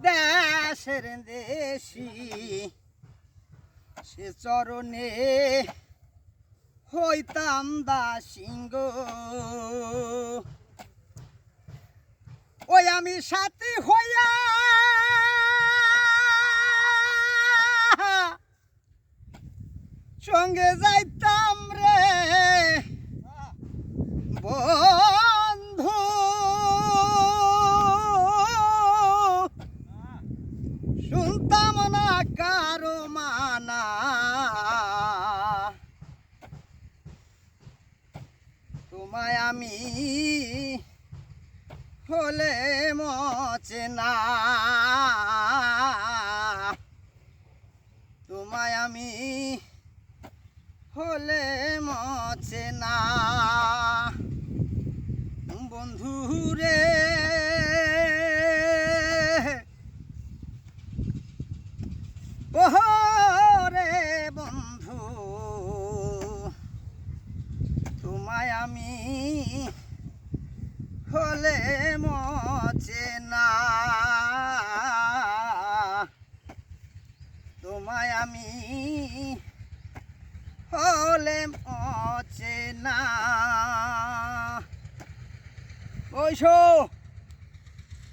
দেশের দেশি সে চরণে হইতাম দাসিঙ্গ ওই আমি সাথী হইয়া সঙ্গে যাইতাম রে। বন্ধু শুনতাম না কারও মানা। তোমায় আমি হলে মচে না। তোমায় আমি হলে ওহো রে বন্ধু তোমায় আমি হলে মচে না। তোমায় আমি হলে মচে না। ওইসো